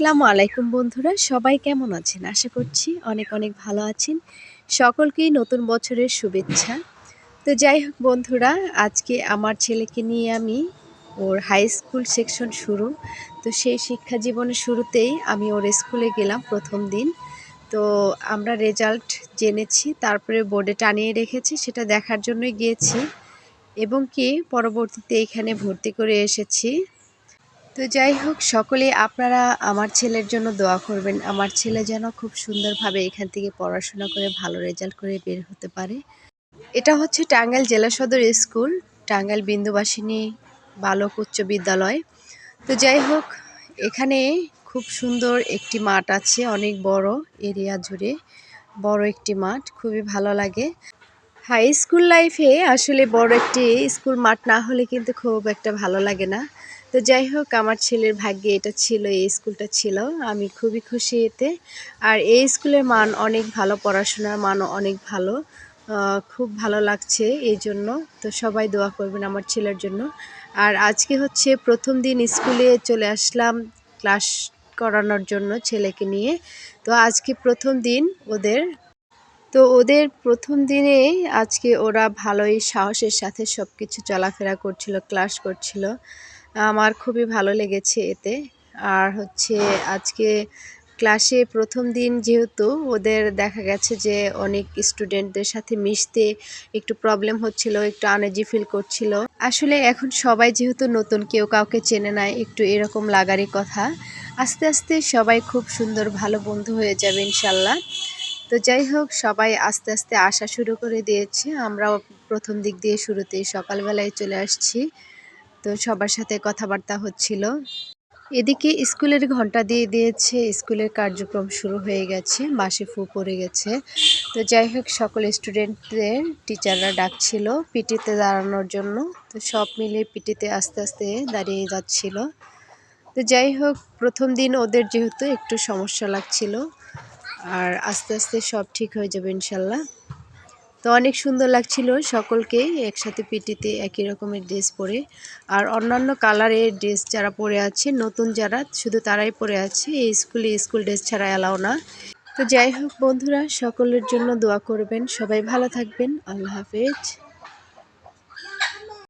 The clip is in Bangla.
আসসালামু আলাইকুম বন্ধুরা, সবাই কেমন আছেন? আশা করছি অনেক অনেক ভালো আছেন। সকলকেই নতুন বছরের শুভেচ্ছা। তো যাই হোক বন্ধুরা, আজকে আমার ছেলেকে নিয়ে আমি ওর হাই স্কুল সেকশন শুরু। তো সেই শিক্ষা জীবনের শুরুতেই আমি ওর স্কুলে গেলাম প্রথম দিন। তো আমরা রেজাল্ট জেনেছি, তারপরে বোর্ডে টানিয়ে রেখেছি, সেটা দেখার জন্যই গিয়েছি। এবং কি, পরবর্তীতে এখানে ভর্তি করে এসেছি। তো যাই হোক, সকলে আপনারা আমার ছেলের জন্য দোয়া করবেন। আমার ছেলে যেন খুব সুন্দরভাবে এখান থেকে পড়াশোনা করে ভালো রেজাল্ট করে বের হতে পারে। এটা হচ্ছে টাঙ্গাইল জেলা সদর স্কুল, টাঙ্গাইল বিন্দুবাসিনী বালক উচ্চ বিদ্যালয়। তো যাই হোক, এখানে খুব সুন্দর একটি মাঠ আছে, অনেক বড় এরিয়া জুড়ে। বড় একটি মাঠ, খুবই ভালো লাগে। হাই স্কুল লাইফে আসলে বড় একটি স্কুল মাঠ না হলে কিন্তু খুব একটা ভালো লাগে না। তো যাই হোক, আমার ছেলের ভাগ্যে এটা ছিল, এই স্কুলটা ছিল। আমি খুবই খুশি এতে। আর এই স্কুলের মান অনেক ভালো, পড়াশোনার মানও অনেক ভালো। খুব ভালো লাগছে এই জন্য। তো সবাই দোয়া করবেন আমার ছেলের জন্য। আর আজকে হচ্ছে প্রথম দিন স্কুলে চলে আসলাম ক্লাস করানোর জন্য ছেলেকে নিয়ে। তো আজকে প্রথম দিন ওদের। তো ওদের প্রথম দিনে আজকে ওরা ভালোই সাহসের সাথে সব কিছু চলাফেরা করছিল, ক্লাস করছিল। আমার খুবই ভালো লেগেছে এতে। আর হচ্ছে আজকে ক্লাসে প্রথম দিন যেহেতু, ওদের দেখা গেছে যে অনেক স্টুডেন্টদের সাথে মিশতে একটু প্রবলেম হচ্ছিল, একটু আনার্জি ফিল করছিল। আসলে এখন সবাই যেহেতু নতুন, কেউ কাউকে চেনে নাই একটু এরকম লাগারই কথা। আস্তে আস্তে সবাই খুব সুন্দর, ভালো বন্ধু হয়ে যাবে ইনশাল্লাহ। তো যাই হোক, সবাই আস্তে আস্তে আসা শুরু করে দিয়েছে। আমরাও প্রথম দিক দিয়ে শুরুতেই সকালবেলায় চলে আসছি। তো সবার সাথে কথাবার্তা হচ্ছিল। এদিকে স্কুলের ঘণ্টা দিয়ে দিয়েছে, স্কুলের কার্যক্রম শুরু হয়ে গেছে বাসে ফু পড়ে গেছে। তো যাই হোক, সকল স্টুডেন্টদের টিচাররা ডাকছিল পিটিতে দাঁড়ানোর জন্য। তো সব মিলে পিটিতে আস্তে আস্তে দাঁড়িয়ে যাচ্ছিল। তো যাই হোক, প্রথম দিন ওদের যেহেতু একটু সমস্যা লাগছিল, আর আস্তে আস্তে সব ঠিক হয়ে যাবে ইনশাল্লাহ। তো অনেক সুন্দর লাগছিল সকলকে একসাথে পিটিতে একই রকমের ড্রেস পরে। আর অন্যান্য কালারের ড্রেস যারা পরে আছে, নতুন যারা, শুধু তারাই পরে আছে, এই স্কুলে স্কুল ড্রেস ছাড়া এলাও না। তো যাই হোক বন্ধুরা, সকলের জন্য দোয়া করবেন। সবাই ভালো থাকবেন। আল্লাহ হাফেজ।